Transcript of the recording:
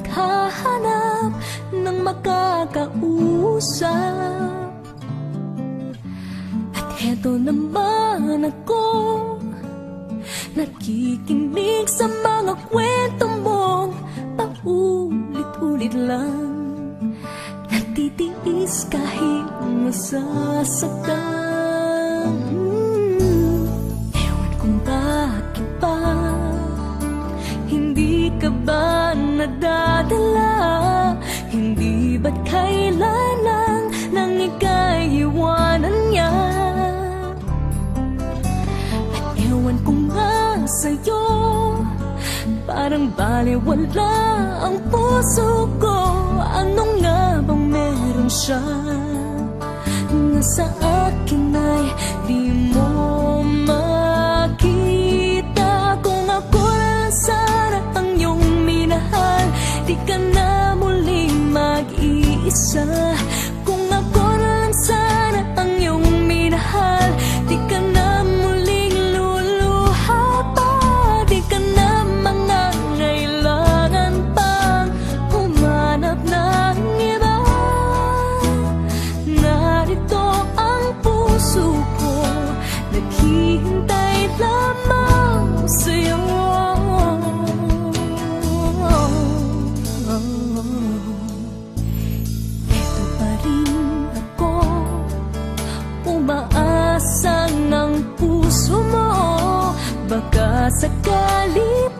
naghahanap ng makakausap. At heto naman ako Nakikinig sa mga kwento mong Paulit-ulit lang. Natitiis kahit nasasaktan Hindi ba't kailan lang Nang ika'y iwanan niya? At ewan ko nga sa'yo Parang baliwala ang puso ko. Ano nga bang meron siya? Na sun. Sakali